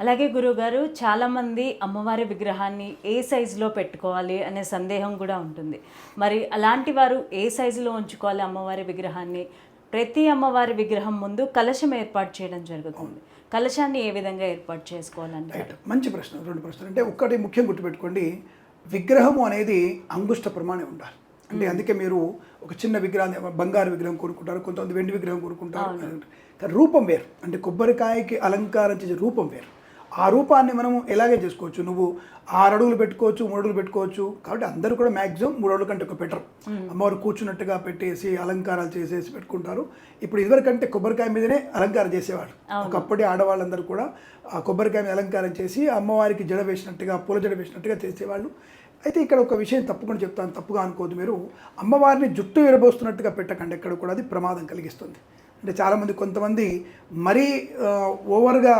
అలాగే గురుగారు చాలామంది అమ్మవారి విగ్రహాన్ని ఏ సైజులో పెట్టుకోవాలి అనే సందేహం కూడా ఉంటుంది. మరి అలాంటి వారు ఏ సైజులో ఉంచుకోవాలి అమ్మవారి విగ్రహాన్ని? ప్రతి అమ్మవారి విగ్రహం ముందు కలశం ఏర్పాటు చేయడం జరుగుతుంది. కలశాన్ని ఏ విధంగా ఏర్పాటు చేసుకోవాలంటే? రైట్. మంచి ప్రశ్న రెండు ప్రశ్నలు. అంటే ఒక్కటి ముఖ్యం గుర్తుపెట్టుకోండి. విగ్రహము అనేది అంగుష్ట ప్రమాణం ఉండాలి. అంటే అందుకే మీరు ఒక చిన్న విగ్రహాన్ని బంగారు విగ్రహం కొనుక్కుంటారు కొంతమంది వెండి విగ్రహం కొనుక్కుంటారు. కానీ రూపం వేరు. అంటే కొబ్బరికాయకి అలంకారం చేసే రూపం వేరు. ఆ రూపాన్ని మనం ఎలాగే చేసుకోవచ్చు? నువ్వు ఆరు అడుగులు పెట్టుకోవచ్చు మూడు అడుగులు పెట్టుకోవచ్చు. కాబట్టి అందరూ కూడా మ్యాక్సిమం మూడు అడుగుల కంటే ఒక పెట్టరు. అమ్మవారు కూర్చున్నట్టుగా పెట్టేసి అలంకారాలు చేసేసి పెట్టుకుంటారు. ఇప్పుడు ఇదివరకంటే కొబ్బరికాయ మీదనే అలంకారం చేసేవాడు ఒకప్పటి ఆడవాళ్ళందరూ కూడా ఆ కొబ్బరికాయ మీద అలంకారం చేసి అమ్మవారికి జడ వేసినట్టుగా పూల జడ వేసినట్టుగా చేసేవాళ్ళు. అయితే ఇక్కడ ఒక విషయం తప్పకుండా చెప్తాను. తప్పుగా అనుకోదు మీరు. అమ్మవారిని జుట్టు విరబోస్తున్నట్టుగా పెట్టకండి. ఎక్కడ కూడా అది ప్రమాదం కలిగిస్తుంది. అంటే చాలామంది కొంతమంది మరీ ఓవర్గా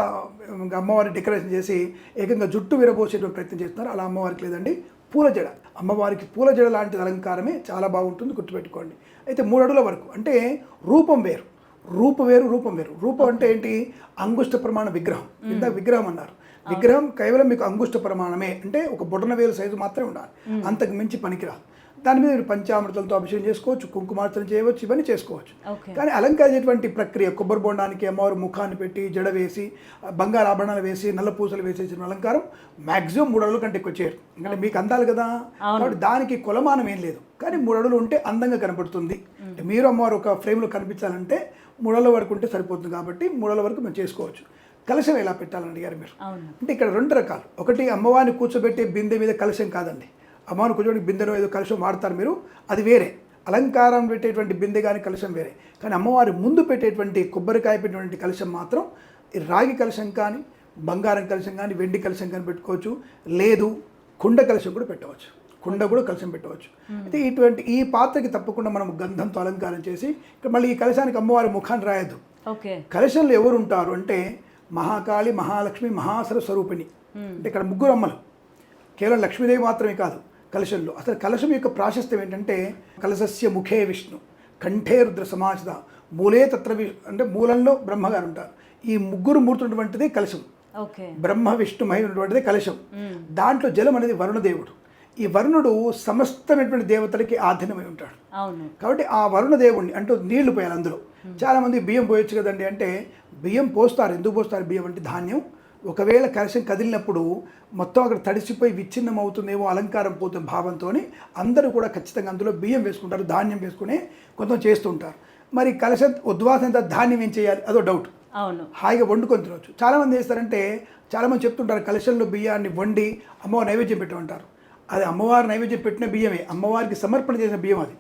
అమ్మవారిని డెకరేషన్ చేసి ఏకంగా జుట్టు విరబోసేటువంటి ప్రయత్నం చేస్తున్నారు. అలా అమ్మవారికి లేదండి పూల జడ. అమ్మవారికి పూల జడ లాంటి అలంకారమే చాలా బాగుంటుంది గుర్తుపెట్టుకోండి. అయితే మూడు అడుగుల వరకు అంటే రూపం వేరు. రూపు వేరు రూపం వేరు. రూపం అంటే ఏంటి? అంగుష్ట ప్రమాణ విగ్రహం. ఇందాక విగ్రహం అన్నారు. విగ్రహం కేవలం మీకు అంగుష్ట ప్రమాణమే. అంటే ఒక బొటన వేలు సైజు మాత్రమే ఉండాలి. అంతకు మించి పనికిరాదు. దాని మీద మీరు పంచామృతాలతో అభిషేకం చేసుకోవచ్చు కుంకుమార్చన చేయవచ్చు ఇవన్నీ చేసుకోవచ్చు. కానీ అలంకరించేటువంటి ప్రక్రియ కొబ్బరి బొండానికి అమ్మవారు ముఖాన్ని పెట్టి జడ వేసి బంగారు ఆభరణాలు వేసి నల్ల పూసలు వేసేసిన అలంకారం మాక్సిమం మూడు అడుగుల కంటే ఎక్కువ చేయరు. ఎందుకంటే మీకు అందాలి కదా. కాబట్టి దానికి కొలమానం ఏం లేదు. కానీ మూడు అడుగులు ఉంటే అందంగా కనపడుతుంది. మీరు అమ్మవారు ఒక ఫ్రేమ్లో కనిపించాలంటే మూడు అడుగుల వరకు ఉంటే సరిపోతుంది కాబట్టి మూడు అడుగుల వరకు మేము చేసుకోవచ్చు. కలశం ఎలా పెట్టాలని అడిగారు మీరు? అంటే ఇక్కడ రెండు రకాలు. ఒకటి అమ్మవారిని కూర్చోబెట్టే బిందె మీద కలశం కాదండి. అమ్మవారిని కూర్చోబెట్టి బిందెను ఏదో కలశం వాడతారు మీరు అది వేరే. అలంకారం పెట్టేటువంటి బిందె కానీ కలశం వేరే. కానీ అమ్మవారి ముందు పెట్టేటువంటి కొబ్బరికాయ పెట్టేటువంటి కలశం మాత్రం రాగి కలశం కానీ బంగారం కలశం కానీ వెండి కలశం కానీ పెట్టుకోవచ్చు. లేదు కుండ కలశం కూడా పెట్టవచ్చు. కుండ కూడా కలశం పెట్టవచ్చు. అయితే ఇటువంటి ఈ పాత్రకి తప్పకుండా మనం గంధంతో అలంకారం చేసి ఇక్కడ మళ్ళీ ఈ కలశానికి అమ్మవారి ముఖాన్ని రాయద్దు. ఓకే. కలశంలో ఎవరు ఉంటారు అంటే మహాకాళి మహాలక్ష్మి మహాసర స్వరూపిణి అంటే ఇక్కడ ముగ్గురు అమ్మలు. కేవలం లక్ష్మీదేవి మాత్రమే కాదు. కలశంలో. అసలు కలశం యొక్క ప్రాశస్త్యం ఏంటంటే కలశస్య ముఖే విష్ణు కంఠే రుద్ర సమాజద మూలే తత్ర అంటే మూలంలో బ్రహ్మగారు ఉంటారు. ఈ ముగ్గురు మూర్తున్నటువంటిదే కలశం. బ్రహ్మ విష్ణు మహి ఉన్నటువంటిదే కలశం. దాంట్లో జలం అనేది వరుణదేవుడు. ఈ వరుణుడు సమస్తమైనటువంటి దేవతలకి ఆధీనమై ఉంటాడు. కాబట్టి ఆ వరుణ దేవుణ్ణి అంటూ నీళ్ళు పోయాలి అందులో. చాలామంది బియ్యం పోయొచ్చు కదండి అంటే బియ్యం పోస్తారు. ఎందుకు పోస్తారు? బియ్యం అంటే ధాన్యం. ఒకవేళ కలశం కదిలినప్పుడు మొత్తం అక్కడ తడిసిపోయి విచ్ఛిన్నం అవుతుందేమో అలంకారం పోతుంది భావంతో అందరూ కూడా ఖచ్చితంగా అందులో బియ్యం వేసుకుంటారు ధాన్యం వేసుకుని కొంత చేస్తుంటారు. మరి కలశం ఉద్వాసన ధాన్యం ఏం చేయాలి? అదో డౌట్ అవును. హాయిగా వండుకొని తినవచ్చు చాలామంది చేస్తారంటే చాలామంది చెప్తుంటారు కలశంలో బియ్యాన్ని వండి అమ్మవారి నైవేద్యం పెట్టమంటారు. అది అమ్మవారి నైవేద్యం పెట్టిన బియ్యమే. అమ్మవారికి సమర్పణ చేసిన బియ్యం అది.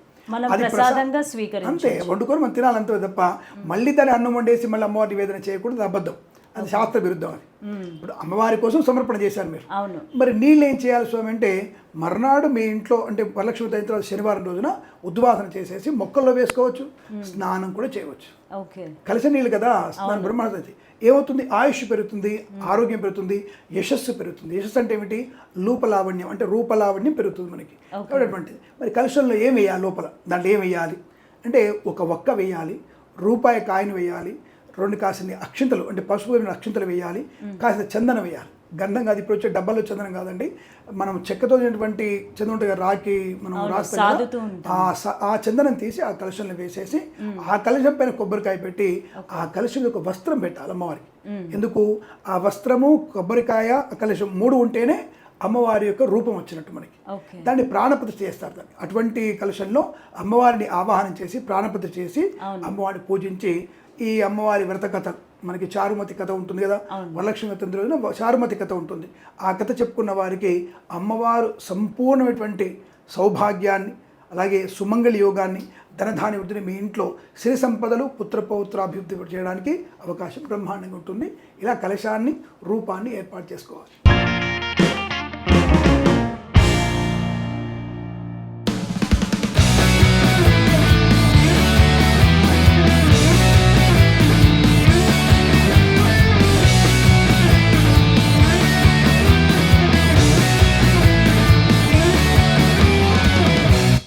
అది ప్రసా- ప్రసాదంగా స్వీకరించు అంతే వండుకొని మనం తినాలంతే తప్ప మళ్ళీ దాన్ని అన్నం వండేసి మళ్ళీ అమ్మవారి నివేదన చేయకూడదు అబద్ధం. అది శాస్త్ర విరుద్ధం అది. ఇప్పుడు అమ్మవారి కోసం సమర్పణ చేశారు మీరు. అవును. మరి నీళ్ళు ఏం చేయాలి స్వామి అంటే మర్నాడు మీ ఇంట్లో అంటే వరలక్ష్మి అయిన తర్వాత శనివారం రోజున ఉద్వాసన చేసేసి మొక్కల్లో వేసుకోవచ్చు స్నానం కూడా చేయవచ్చు. కలిసి నీళ్ళు కదా స్నానం బ్రహ్మాండ ఏమవుతుంది? ఆయుష్ పెరుగుతుంది ఆరోగ్యం పెరుగుతుంది యశస్సు పెరుగుతుంది. యశస్సు అంటే ఏమిటి? రూపలావణ్యం అంటే రూపలావణ్యం పెరుగుతుంది మనకి. అటువంటిది. మరి కలశంలో ఏం వేయాలి లోపల? దాంట్లో ఏం వేయాలి? అంటే ఒక ఒక్క వేయాలి రూపాయి కాయను వేయాలి రెండు కాసిన అక్షింతలు అంటే పసుపు అక్షింతలు వేయాలి కాసిన చందనం వేయాలి. గంధం కాదు ఇప్పుడు వచ్చే డబ్బాలో చందనం కాదండి. మనం చెక్కతో చేసినటువంటి చందనం ఉంటుంది కదా, రాకి మనం రాస్తాం ఆ చందనం తీసి ఆ కలశంలో వేసేసి ఆ కలశం పైన కొబ్బరికాయ పెట్టి ఆ కలశం యొక్క వస్త్రం పెట్టాలి అమ్మవారికి. ఎందుకు? ఆ వస్త్రము కొబ్బరికాయ ఆ కలశం మూడు ఉంటేనే అమ్మవారి యొక్క రూపం వచ్చినట్టు మనకి. దాన్ని ప్రాణప్రతిష్ఠ చేస్తారు దాన్ని. అటువంటి కలశంలో అమ్మవారిని ఆవాహనం చేసి ప్రాణప్రతిష్ఠ చేసి అమ్మవారిని పూజించి ఈ అమ్మవారి వ్రత కథ మనకి చారుమతి కథ ఉంటుంది కదా? వరలక్ష్మి వ్రతం రోజున చారుమతి కథ ఉంటుంది. ఆ కథ చెప్పుకున్న వారికి అమ్మవారు సంపూర్ణమైనటువంటి సౌభాగ్యాన్ని అలాగే సుమంగళి యోగాన్ని ధనధాన్య వృద్ధిని మీ ఇంట్లో సిరి సంపదలు పుత్రపౌత్రాభివృద్ధి చేయడానికి అవకాశం బ్రహ్మాండంగా ఉంటుంది. ఇలా కలశాన్ని రూపాన్ని ఏర్పాటు చేసుకోవాలి.